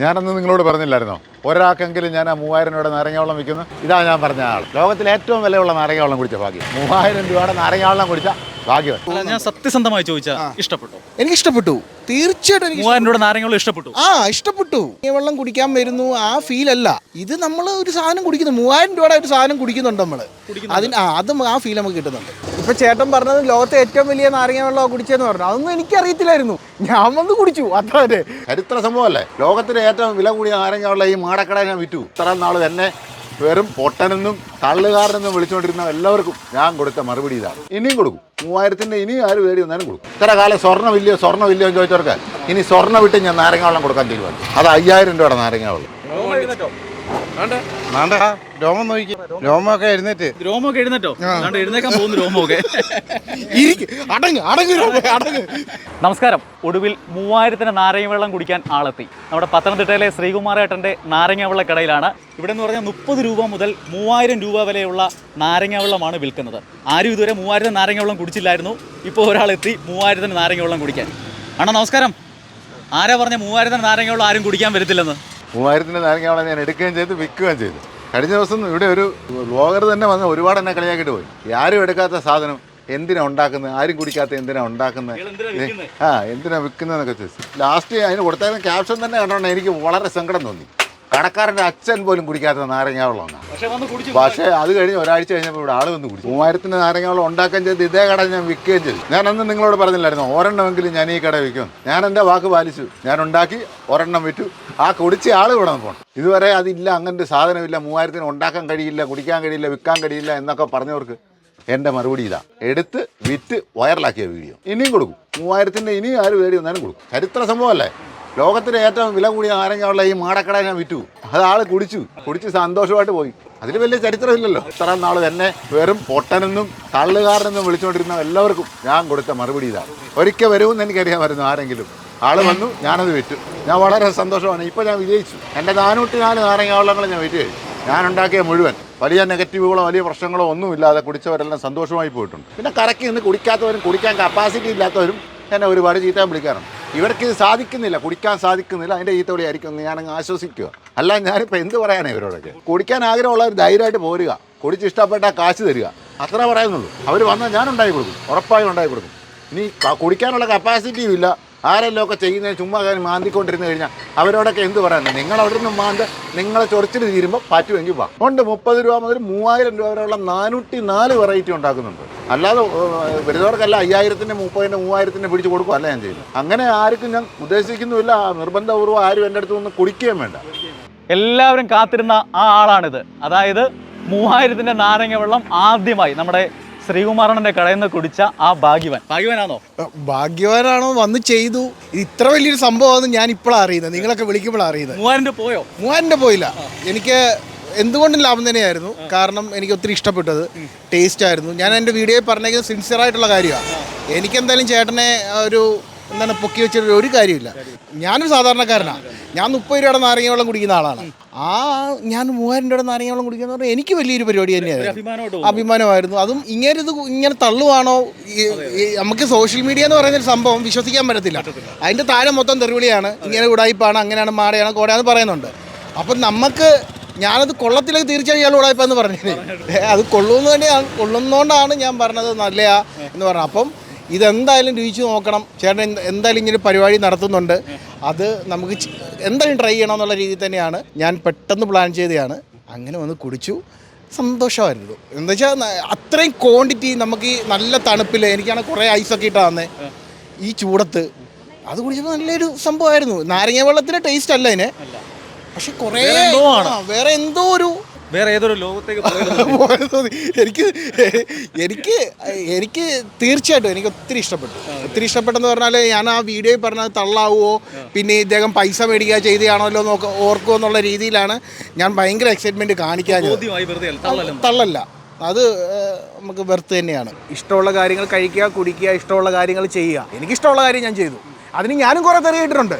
ഞാനന്ന് നിങ്ങളോട് പറഞ്ഞില്ലായിരുന്നോ? ഒരാൾക്കെങ്കിലും ഞാൻ ആ മൂവായിരം രൂപയുടെ നാരങ്ങാവെള്ളം വിൽക്കുന്നു. ഇതാണ് ഞാൻ പറഞ്ഞ ആൾ. ലോകത്തിലെ ഏറ്റവും വിലയുള്ള നാരങ്ങാവെള്ളം കുടിച്ച ഭാഗ്യം. മൂവായിരം രൂപയുടെ നാരങ്ങാവെള്ളം കുടിച്ച ഭാഗ്യം അല്ല ഞാൻ സത്യസന്ധമായി ചോദിച്ചാ ഇഷ്ടപ്പെട്ടു. എനിക്ക് ഇഷ്ടപ്പെട്ടു തീർച്ചയായിട്ടും എനിക്ക് മൂവായിരം രൂപയുടെ നാരങ്ങളും ഇഷ്ടപ്പെട്ടു. ആ ഇഷ്ടപ്പെട്ടു. ഈ വെള്ളം കുടിക്കാൻ വരുന്നു. ആ ഫീൽ അല്ല. ഇത് നമ്മൾ ഒരു സാധനം കുടിക്കുന്നു. മൂവായിരം രൂപയുടെ ഒരു സാധനം കുടിക്കുന്നുണ്ട് നമ്മൾ അതിന് ആ അതും ആ ഫീൽ നമുക്ക് കിട്ടുന്നുണ്ട്. ഇപ്പൊ ചേട്ടൻ പറഞ്ഞത് ലോകത്തെ ഏറ്റവും വലിയ നാരങ്ങ വെള്ളം കുടിച്ചെന്ന് പറഞ്ഞു. അതൊന്നും എനിക്ക് എനിക്കറിയത്തില്ലായിരുന്നു. ഞാൻ വന്ന് കുടിച്ചു അത്ര ചരിത്ര സംഭവമല്ലേ? ലോകത്തിലെ ഏറ്റവും വില കൂടിയ നാരങ്ങ വെള്ളം ഈ മാടക്കട ഞാൻ വിറ്റു. ഇത്ര നാൾ എന്നെ വെറും പൊട്ടനെന്നും തള്ളുകാരനെന്നും വിളിച്ചുകൊണ്ടിരുന്ന എല്ലാവർക്കും ഞാൻ കൊടുത്ത മറുപടി ഇതാണ്. ഇനിയും കൊടുക്കും. മൂവായിരത്തിന്റെ ഇനിയും ആര് വേടി വന്നാലും കൊടുക്കും. ഇത്ര കാലം സ്വർണം ഇല്ലയോ സ്വർണം ഇല്ലയോ എന്ന് ചോദിച്ചവർക്ക് ഇനി സ്വർണം വിട്ട് ഞാൻ നാരങ്ങ വെള്ളം കൊടുക്കാൻ തീരുമാനിച്ചു. അത് അയ്യായിരം രൂപയുടെ നാരങ്ങ വെള്ളം. രോമം നോക്കി. രോമൊക്കെ എഴുന്നേറ്റ്. രോമൊക്കെ എഴുന്നേറ്റോ? എഴുന്നേക്കാൻ പോകുന്നു രോമൊക്കെ അടങ്ങ് അടങ്ങ് അടങ്ങ്. നമസ്കാരം. ഒടുവിൽ മൂവായിരത്തിന് നാരങ്ങ വെള്ളം കുടിക്കാൻ ആളെത്തി. നമ്മുടെ പത്തനംതിട്ടയിലെ ശ്രീകുമാരേട്ടന്റെ നാരങ്ങ വെള്ള കടയിലാണ്. ഇവിടെ എന്ന് പറഞ്ഞാൽ മുപ്പത് രൂപ മുതൽ മൂവായിരം രൂപ വരെയുള്ള നാരങ്ങ വെള്ളമാണ് വിൽക്കുന്നത്. ആരും ഇതുവരെ മൂവായിരത്തിന് നാരങ്ങ വെള്ളം കുടിച്ചില്ലായിരുന്നു. ഇപ്പോൾ ഒരാളെത്തി മൂവായിരത്തിന് നാരങ്ങ വെള്ളം കുടിക്കാൻ. അണ്ണാ നമസ്കാരം. ആരാ പറഞ്ഞ മൂവായിരത്തിന് നാരങ്ങ വെള്ളം ആരും കുടിക്കാൻ വരത്തില്ലെന്ന്? മൂവായിരത്തിന്റെ നാരങ്ങ ഞാൻ എടുക്കുകയും ചെയ്തു വിൽക്കുകയും ചെയ്തു. കഴിഞ്ഞ ദിവസം ഇവിടെ ഒരു ബ്ലോഗർ തന്നെ വന്ന് ഒരുപാട് എന്നെ കളിയാക്കിയിട്ട് പോയി. ആരും എടുക്കാത്ത സാധനം എന്തിനാ ഉണ്ടാക്കുന്നത്? ആരും കുടിക്കാത്ത എന്തിനാ ഉണ്ടാക്കുന്നത്? ആ എന്തിനാ വിൽക്കുന്നതെന്നൊക്കെ ചോദിച്ചു. ലാസ്റ്റ് അതിന് കൊടുത്തായിരുന്ന ക്യാപ്ഷൻ തന്നെ കണ്ടോണ്ട് എനിക്ക് വളരെ സങ്കടം തോന്നി. കടക്കാരന്റെ അച്ഛൻ പോലും കുടിക്കാത്ത നാരങ്ങ വെള്ളമാണ് പക്ഷെ അത് കഴിഞ്ഞ് ഒരാഴ്ച കഴിഞ്ഞപ്പോൾ ഇവിടെ ആൾ വന്ന് കുടിച്ചു. മൂവായിരത്തിന് നാരങ്ങ വെള്ളം ഉണ്ടാക്കുകയും ചെയ്ത് ഇതേ കട ഞാൻ വിൽക്കുകയും ചെയ്തു. ഞാൻ അന്ന് നിങ്ങളോട് പറഞ്ഞില്ലായിരുന്നു? ഒരെണ്ണമെങ്കിലും ഞാൻ ഈ കട വിൽക്കും. ഞാൻ എന്റെ വാക്ക് പാലിച്ചു. ഞാൻ ഉണ്ടാക്കി ഒരെണ്ണം വിറ്റു. ആ കുടിച്ച ആൾ ഇവിടെ പോകണം ഇതുവരെ അതില്ല അങ്ങനത്തെ സാധനമില്ല. മൂവായിരത്തിന് ഉണ്ടാക്കാൻ കഴിയില്ല കുടിക്കാൻ കഴിയില്ല വിൽക്കാൻ കഴിയില്ല എന്നൊക്കെ പറഞ്ഞവർക്ക് എന്റെ മറുപടി ഇതാ. എടുത്ത് വിറ്റ് വൈറലാക്കിയ വീഡിയോ. ഇനിയും കൊടുക്കും. മൂവായിരത്തിന്റെ ഇനിയും ആര് വേടി വന്നാലും കൊടുക്കും. ചരിത്ര സംഭവമല്ലേ? ലോകത്തിലെ ഏറ്റവും വില കൂടിയ നാരങ്ങയുള്ള ഈ മാടക്കട ഞാൻ വിറ്റു. അത് കുടിച്ചു. കുടിച്ച് സന്തോഷമായിട്ട് പോയി. അതിൽ വലിയ ചരിത്രമില്ലല്ലോ ഇത്ര നാൾ എന്നെ വെറും പൊട്ടനെന്നും തള്ളുകാരനെന്നും വിളിച്ചുകൊണ്ടിരുന്ന എല്ലാവർക്കും ഞാൻ കൊടുത്ത മറുപടി ഇതാണ്. ഒരിക്കൽ വരുമെന്ന് എനിക്കറിയാമായിരുന്നു ആരെങ്കിലും. ആൾ വന്നു ഞാനത് വിറ്റു. ഞാൻ വളരെ സന്തോഷമാണ്. ഇപ്പോൾ ഞാൻ വിജയിച്ചു. എന്റെ നാനൂറ്റി നാല് നാരങ്ങാവളങ്ങൾ ഞാൻ വിറ്റ് കഴിച്ചു ഞാൻ ഉണ്ടാക്കിയ മുഴുവൻ. വലിയ നെഗറ്റീവുകളോ വലിയ പ്രശ്നങ്ങളോ ഒന്നും ഇല്ലാതെ കുടിച്ചവരെല്ലാം സന്തോഷമായി പോയിട്ടുണ്ട്. പിന്നെ കറക്കി നിന്ന് കുടിക്കാത്തവരും കുടിക്കാൻ കപ്പാസിറ്റി ഇല്ലാത്തവരും എന്നെ ഒരുപാട് ചീത്താൻ വിളിക്കാറുണ്ട്. ഇവർക്ക് ഇത് സാധിക്കുന്നില്ല കുടിക്കാൻ സാധിക്കുന്നില്ല അതിന്റെ ചീത്ത വിളിയായിരിക്കും എന്ന് ഞാനങ്ങ് ആശ്വസിക്കുക. അല്ല ഞാനിപ്പോൾ എന്ത് പറയാനാണ് ഇവരോടൊക്കെ? കുടിക്കാൻ ആഗ്രഹമുള്ളവർ ധൈര്യമായിട്ട് പോരുക കുടിച്ച് ഇഷ്ടപ്പെട്ടാൽ കാശ് തരിക. അത്ര പറയുന്നുള്ളൂ. അവർ വന്നാൽ ഞാൻ ഉണ്ടായി കൊടുക്കും ഉറപ്പായും ഉണ്ടായി കൊടുക്കും. ഇനി കുടിക്കാനുള്ള കപ്പാസിറ്റിയും ഇല്ല. ആരെല്ലാം ഒക്കെ ചെയ്യുന്നതിന് ചുമ്മാ കാര്യം മാന്തിക്കൊണ്ടിരുന്ന് കഴിഞ്ഞാൽ അവരോടൊക്കെ എന്ത് പറയുന്നത് നിങ്ങൾ അവിടെ നിന്ന് മാന്ത് നിങ്ങളെ ചൊറിച്ചിൽ തീരുമ്പോൾ പറ്റുമെങ്കിൽ വാ. ഉണ്ട് മുപ്പത് രൂപ മുതൽ മൂവായിരം രൂപ വരെയുള്ള നാനൂറ്റി നാല് വെറൈറ്റി ഉണ്ടാക്കുന്നുണ്ട്. അല്ലാതെ വരുന്നവർക്കല്ല അയ്യായിരത്തിന്റെ മുപ്പതിന്റെ മൂവായിരത്തിന്റെ പിടിച്ച് കൊടുക്കും അല്ല ഞാൻ ചെയ്യുന്നത്. അങ്ങനെ ആർക്കും ഞാൻ ഉദ്ദേശിക്കുന്നുമില്ല നിർബന്ധപൂർവം ആരും എന്റെ അടുത്ത് നിന്ന് കുടിക്കുകയും വേണ്ട. എല്ലാവരും കാത്തിരുന്ന ആ ആളാണിത്. അതായത് മൂവായിരത്തിന്റെ നാരങ്ങ വെള്ളം ആദ്യമായി നമ്മുടെ ശ്രീകുമാരണ്ണന്റെ കടയിൽ നിന്ന് കുടിച്ച ആ ഭാഗ്യവാൻ. ഭാഗ്യവാനാണോ? ഭാഗ്യവാനാണോ? വന്ന് ചെയ്തു. ഇത് ഇത്ര വലിയൊരു സംഭവമാണ് ഞാൻ ഇപ്പോഴാണ് അറിയുന്നത്. നിങ്ങളൊക്കെ വിളിക്കുമ്പോഴാണ് അറിയുന്നത്. മൂവായിരം രൂപ പോയോ? മൂവായിരം രൂപ പോയില്ല എനിക്ക് എന്തുകൊണ്ടും ലാഭം തന്നെയായിരുന്നു? കാരണം എനിക്ക് ഒത്തിരി ഇഷ്ടപ്പെട്ടത്. ടേസ്റ്റ് ആയിരുന്നു. ഞാൻ എന്റെ വീഡിയോയിൽ പറഞ്ഞേക്കുന്നത് സിൻസിയർ ആയിട്ടുള്ള കാര്യമാണ് എനിക്കെന്തായാലും ചേട്ടനെ ഒരു എന്താണ് പൊക്കി വെച്ചിട്ട് ഒരു കാര്യമില്ല. ഞാനൊരു സാധാരണക്കാരനാണ് ഞാൻ മുപ്പത് രൂപയുടെ നാരങ്ങ വെള്ളം കുടിക്കുന്ന ആളാണ്. ആ ഞാൻ മൂവായിരം രൂപയുടെ നാരങ്ങ വെള്ളം കുടിക്കുന്ന എന്ന് പറഞ്ഞാൽ എനിക്ക് വലിയൊരു പരിപാടി തന്നെയായിരുന്നു. അഭിമാനമായിരുന്നു. അതും ഇങ്ങനെ ഇത് ഇങ്ങനെ തള്ളുവാണോ? നമുക്ക് സോഷ്യൽ മീഡിയ എന്ന് പറയുന്ന ഒരു സംഭവം വിശ്വസിക്കാൻ പറ്റത്തില്ല. അതിന്റെ താഴെ മൊത്തം തെറിവിളിയാണ്. ഇങ്ങനെ ഉടായ്പാണ് അങ്ങനെയാണ് മാടയാണ് കോടയാന്ന് പറയുന്നുണ്ട്. അപ്പം നമുക്ക് ഞാനത് കൊള്ളത്തിലേക്ക് തീർച്ചയായും ഇയാൾ എന്ന് പറഞ്ഞത് അത് കൊള്ളുമെന്ന് തന്നെയാണ് കൊള്ളുന്നതുകൊണ്ടാണ് ഞാൻ പറഞ്ഞത് നല്ലയാ എന്ന് പറഞ്ഞത്. അപ്പം ഇതെന്തായാലും രുചിച്ച് നോക്കണം. ചേട്ടൻ എന്തായാലും ഇങ്ങനെ പരിപാടി നടത്തുന്നുണ്ട്. അത് നമുക്ക് എന്തായാലും ട്രൈ ചെയ്യണം എന്നുള്ള രീതിയിൽ തന്നെയാണ്. ഞാൻ പെട്ടെന്ന് പ്ലാൻ ചെയ്തതാണ്. അങ്ങനെ വന്ന് കുടിച്ചു. സന്തോഷമായിരുന്നു. എന്താ വെച്ചാൽ അത്രയും ക്വാണ്ടിറ്റി നമുക്ക് ഈ നല്ല തണുപ്പിൽ എനിക്കാണ് കുറേ ഐസൊക്കെ ഇട്ടാ തന്നെ. ഈ ചൂടത്ത്. അത് കുടിച്ചപ്പോൾ നല്ലൊരു സംഭവമായിരുന്നു. നാരങ്ങ വെള്ളത്തിന്റെ ടേസ്റ്റ് അല്ല അതിന്. പക്ഷെ കുറേ. വേറെ എന്തോ ഒരു വേറെ ഏതൊരു ലോകത്തേക്ക് എനിക്ക് എനിക്ക് എനിക്ക് തീർച്ചയായിട്ടും എനിക്ക് ഒത്തിരി ഇഷ്ടപ്പെട്ടു. ഒത്തിരി ഇഷ്ടപ്പെട്ടെന്ന് പറഞ്ഞാൽ ഞാൻ ആ വീഡിയോയിൽ പറഞ്ഞത് തള്ളാവുമോ പിന്നെ ഇദ്ദേഹം പൈസ മേടിക്കുക ചെയ്തതാണല്ലോ നോക്ക ഓർക്കുമോ എന്നുള്ള രീതിയിലാണ് ഞാൻ ഭയങ്കര എക്സൈറ്റ്മെന്റ് കാണിക്കാൻ. തള്ളല്ല. അത് നമുക്ക് വെറുത്ത് തന്നെയാണ്. ഇഷ്ടമുള്ള കാര്യങ്ങൾ കഴിക്കുക കുടിക്കുക ഇഷ്ടമുള്ള കാര്യങ്ങൾ ചെയ്യുക. എനിക്കിഷ്ടമുള്ള കാര്യം ഞാൻ ചെയ്തു. അതിന് ഞാനും കുറേ തെറിയിട്ടിട്ടുണ്ട്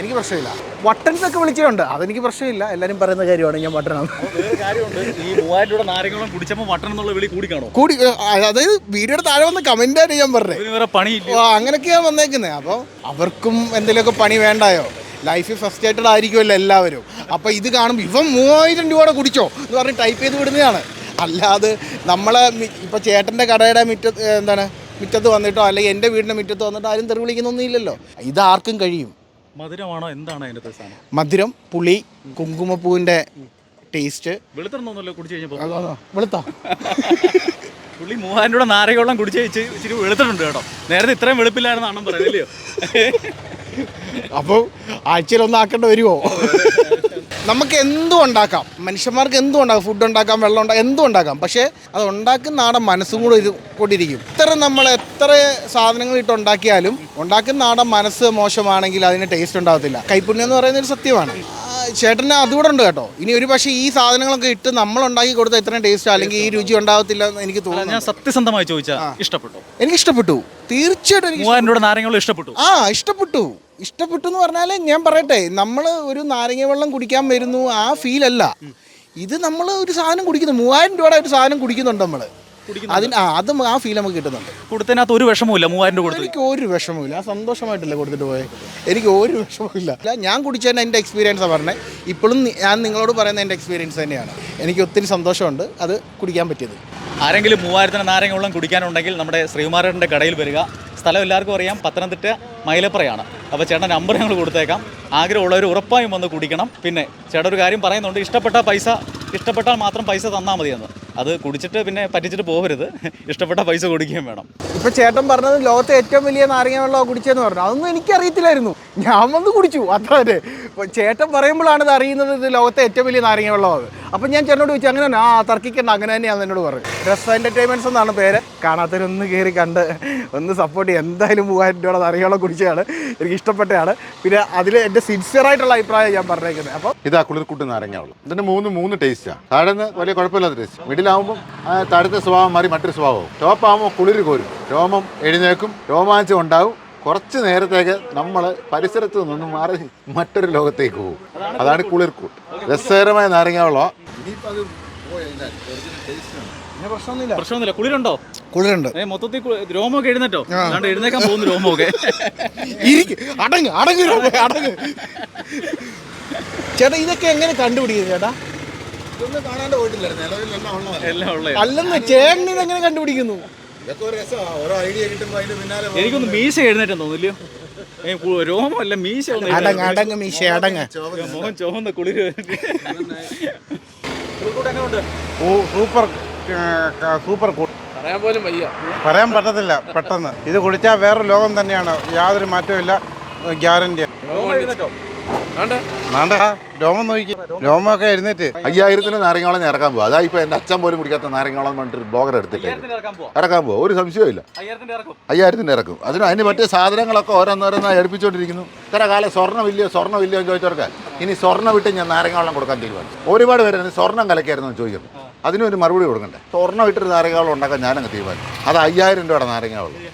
എനിക്ക് പ്രശ്നമില്ല. വട്ടൻസ് ഒക്കെ വിളിച്ചിട്ടുണ്ട്. അതെനിക്ക് പ്രശ്നമില്ല. എല്ലാവരും പറയുന്ന കാര്യമാണ് ഞാൻ വട്ടനാണ്. കൂടി അതായത് വീഡിയോയുടെ താഴെ വന്ന ആണ് ഞാൻ പറഞ്ഞത്. അങ്ങനെയൊക്കെയാണ് വന്നേക്കുന്നത് അപ്പോൾ അവർക്കും എന്തെങ്കിലുമൊക്കെ പണി വേണ്ടായോ? ലൈഫിൽ ഫസ്റ്റേറ്റഡ് ആയിരിക്കുമല്ലോ എല്ലാവരും. അപ്പോൾ ഇത് കാണുമ്പോൾ ഇവ മൂവായിരം രൂപയുടെ കുടിച്ചോ എന്ന് പറഞ്ഞ് ടൈപ്പ് ചെയ്ത് വിടുന്നതാണ്. അല്ലാതെ നമ്മളെ ഇപ്പോൾ ചേട്ടന്റെ കടയുടെ മുറ്റത്ത് എന്താണ് മുറ്റത്ത് വന്നിട്ടോ അല്ലെങ്കിൽ എന്റെ വീടിന്റെ മുറ്റത്ത് വന്നിട്ടോ ആരും തെറി വിളിക്കുന്നൊന്നും ഇല്ലല്ലോ. ഇതാർക്കും കഴിയും. മധുരമാണോ? എന്താണ് അതിന്റെ സാധനം മധുരം പുളി കുങ്കുമപ്പൂവിന്റെ ടേസ്റ്റ്. വെളുത്തിരുന്നൊന്നുമല്ലോ കുടിച്ചു കഴിഞ്ഞപ്പോൾ. വെളുത്താ? പുള്ളി മൂവായിരം രൂപ നാരക കുടിച്ച് ഇച്ചിരി വെളുത്തിട്ടുണ്ട് കേട്ടോ. നേരത്തെ ഇത്രയും വെളുപ്പില്ലായിരുന്നു അണ്ണം പറയുന്നില്ലയോ അപ്പോൾ ആഴ്ചയിൽ ഒന്നാക്കേണ്ട വരുമോ നമുക്ക് എന്തും ഉണ്ടാക്കാം. മനുഷ്യന്മാർക്ക് എന്തും ഉണ്ടാക്കാം. ഫുഡ് ഉണ്ടാക്കാം വെള്ളം ഉണ്ടാക്കാം എന്തും ഉണ്ടാക്കാം. പക്ഷേ അത് ഉണ്ടാക്കുന്ന ആടെ മനസ്സും കൂടെ ഇത് കൊണ്ടിരിക്കും എത്ര നമ്മൾ എത്ര സാധനങ്ങൾ ഇട്ട് ഉണ്ടാക്കിയാലും ഉണ്ടാക്കുന്ന ആടെ മനസ്സ് മോശമാണെങ്കിൽ അതിന് ടേസ്റ്റ് ഉണ്ടാകത്തില്ല കൈപ്പുണ്യം എന്ന് പറയുന്ന ഒരു സത്യമാണ്. ചേട്ടന് അതുകൂടെ ഉണ്ട് കേട്ടോ. ഇനി ഒരു പക്ഷേ ഈ സാധനങ്ങളൊക്കെ ഇട്ട് നമ്മൾ ഉണ്ടാക്കി കൊടുത്താൽ ഇത്രയും ടേസ്റ്റ് അല്ലെങ്കിൽ ഈ രുചി ഉണ്ടാകത്തില്ല എന്ന് എനിക്ക് തോന്നുന്നു ഞാൻ സത്യസന്ധമായി ചോദിച്ചാൽ ഇഷ്ടപ്പെട്ടു. എനിക്ക് ഇഷ്ടപ്പെട്ടു. തീർച്ചയായിട്ടും എനിക്ക് ഇഷ്ടപ്പെട്ടു. ആ ഇഷ്ടപ്പെട്ടു. ഇഷ്ടപ്പെട്ടു എന്ന് പറഞ്ഞാൽ ഞാൻ പറയട്ടെ നമ്മൾ ഒരു നാരങ്ങ വെള്ളം കുടിക്കാൻ വരുന്നു ആ ഫീൽ അല്ല. ഇത് നമ്മൾ ഒരു സാധനം കുടിക്കുന്നു മൂവായിരം രൂപയുടെ ഒരു സാധനം കുടിക്കുന്നുണ്ട് നമ്മൾ അതിന് ആ അത് ആ ഫീൽ നമുക്ക് കിട്ടുന്നുണ്ട്. കൊടുത്തതിനകത്ത് ഒരു വിഷമവും മൂവായിരം രൂപ കൊടുത്തു. എനിക്ക് ഒരു വിഷമമില്ല സന്തോഷമായിട്ടല്ലേ കൊടുത്തിട്ട് പോയത് എനിക്ക് ഒരു വിഷമമില്ല അല്ല ഞാൻ കുടിച്ചതിന് എന്റെ എക്സ്പീരിയൻസാണ് പറഞ്ഞത് ഇപ്പോഴും ഞാൻ നിങ്ങളോട് പറയുന്ന എന്റെ എക്സ്പീരിയൻസ് തന്നെയാണ്. എനിക്ക് ഒത്തിരി സന്തോഷമുണ്ട് അത് കുടിക്കാൻ പറ്റിയത്. ആരെങ്കിലും മൂവായിരത്തിന് നാരങ്ങ വെള്ളം കുടിക്കാനുണ്ടെങ്കിൽ നമ്മുടെ ശ്രീകുമാരന്റെ കടയിൽ വരിക. സ്ഥലം എല്ലാവർക്കും അറിയാം. പത്തനംതിട്ട മൈലപ്പുറയാണ് അപ്പോൾ ചേട്ടൻ നമ്പർ ഞങ്ങൾ കൊടുത്തേക്കാം. ആഗ്രഹമുള്ളവർ ഉറപ്പായും വന്ന് കുടിക്കണം. പിന്നെ ചേട്ടൻ ഒരു കാര്യം പറയുന്നുണ്ട്. ഇഷ്ടപ്പെട്ട പൈസ ഇഷ്ടപ്പെട്ടാൽ മാത്രം പൈസ തന്നാൽ മതിയെന്ന്. അത് കുടിച്ചിട്ട് പിന്നെ പറ്റിച്ചിട്ട് പോകരുത് ഇഷ്ടപ്പെട്ട പൈസ കൊടുക്കുകയും വേണം. ഇപ്പം ചേട്ടൻ പറഞ്ഞത് ലോകത്തെ ഏറ്റവും വലിയ നാരങ്ങ വെള്ളം കുടിച്ചെന്ന് പറഞ്ഞു. അതൊന്നും എനിക്കറിയത്തില്ലായിരുന്നു. ഞാൻ വന്ന് കുടിച്ചു. അത്ര ചേട്ടൻ പറയുമ്പോഴാണ് ഇത് അറിയുന്നത് ഇത് ലോകത്തെ ഏറ്റവും വലിയ നാരങ്ങ വെള്ളമാണ്. അപ്പം ഞാൻ ചേട്ടനോട് ചോദിച്ചു അങ്ങനെ ആ തർക്കിക്കണ്ട അങ്ങനെ തന്നെയാണ് എന്നോട് പറഞ്ഞു. ഡ്രസ് എന്റർടൈൻമെന്റ്സ് എന്നാണ് പേര്. കാണാത്തവരൊന്ന് കയറി കണ്ട് ഒന്ന് സപ്പോർട്ട് ചെയ്യും. എന്തായാലും മൂവായിരം രൂപയുടെ നാരങ്ങ വെള്ളം കുടിച്ചതാണ്. എനിക്ക് ഇഷ്ടപ്പെട്ടതാണ്. പിന്നെ അതിൽ എന്റെ സിൻസിയർ ആയിട്ടുള്ള അഭിപ്രായം ഞാൻ പറഞ്ഞേക്കുന്നത്. അപ്പോൾ ഇതാ കുളിർക്കുട്ട് വെള്ളം ഇതിന് മൂന്ന് മൂന്ന് ടേസ്റ്റാണ് താഴെ വലിയ കുഴപ്പമില്ലാത്ത ടേസ്റ്റ് മിഡിലാവുമ്പോൾ താഴത്തെ സ്വഭാവം മാറി മറ്റൊരു സ്വഭാവവും ടോപ്പാകുമ്പോൾ കുളിര് കോരും. രോമം എഴുന്നേക്കും രോമാഞ്ചം ഉണ്ടാവും. കുറച്ച് നേരത്തേക്ക് നമ്മൾ പരിസരത്ത് നിന്ന് മാറി മറ്റൊരു ലോകത്തേക്ക് പോകും. അതാണ് കുളിർക്കൂട്ട് രസകരമായ നാരങ്ങ വെള്ളം പ്രശ്നമൊന്നുമില്ല. കുളിരുണ്ടോ? മൊത്തത്തിൽ എഴുന്നേറ്റോ? അല്ലാണ്ട് എഴുന്നേക്കാൻ പോകുന്നു രോമമൊക്കെ. ഇരിക്ക്. അടങ്ങ് അടങ്ങ് രോമേ, അടങ്ങ്. ചേട്ടാ ഇതൊക്കെ എങ്ങനെ കണ്ടുപിടിക്കുന്നത് ചേട്ടാ? അല്ലെന്ന് ചേട്ടൻ ഇതെങ്ങനെ കണ്ടുപിടിക്കുന്നു? ഇതൊക്കെ ഒരു രസമാണ് ഓരോ ഐഡിയ കിട്ടുമ്പോൾ അതിന്റെ പിന്നാലെ എനിക്കൊന്ന് മീശ എഴുന്നേറ്റം തോന്നില്ലയോ? ഏ കു- രോമമല്ല മീശ ഒന്ന് അടങ്ങ് അടങ്ങ് മീശ അടങ്ങ്. മുഖം ചുവന്ന കുളിര്. ഓ സൂപ്പർ കൂൾ പറയാൻ പോലും വയ്യ. പറയാൻ പറ്റത്തില്ല പെട്ടെന്ന്. ഇത് കുടിച്ചാൽ വേറെ ലോകം തന്നെയാണ്. യാതൊരു മാറ്റവും ഇല്ല ഗ്യാരണ്ടി രോമം നോക്കി. രോമൊക്കെ എഴുന്നേറ്റ്. അയ്യായിരത്തിന് നാരങ്ങോളം ഞാൻ ഇറക്കാൻ പോകും അതാ ഇപ്പൊ എന്റെ അച്ഛൻ പോലും കുടിക്കാത്ത നാരങ്ങോളം പറഞ്ഞിട്ട് ബ്ലോഗർ എടുത്തിട്ട് ഇറക്കാൻ പോവാ. ഒരു പോകും ഒരു സംശയമില്ല അയ്യായിരത്തിന്റെ ഇറക്കും. അയ്യായിരത്തിന് ഇറക്കും. അതിന് അതിന് മറ്റേ സാധനങ്ങളൊക്കെ ഓരോന്നോരോന്നായി എടുപ്പിച്ചുകൊണ്ടിരിക്കുന്നു ഇത്ര കാലം സ്വർണമില്ലയോ സ്വർണമില്ലയോ എന്ന് ചോദിച്ചവർക്ക് ഇനി സ്വർണം വിട്ട് ഞാൻ നാരങ്ങോളം കൊടുക്കാൻ തീരുമാനിച്ചു. ഒരുപാട് പേര് സ്വർണം കലക്കായിരുന്നു ചോദിക്കുന്നത് ചോദിക്കുന്നു. അതിനും ഒരു മറുപടി കൊടുക്കണ്ടേ? സ്വർണം ഇട്ടൊരു നാരങ്ങാളം ഉണ്ടാക്കാൻ ഞാനങ്ങ് തീരുമാനിച്ചു. അത് അയ്യായിരം രൂപയുടെ നാരങ്ങാവളം.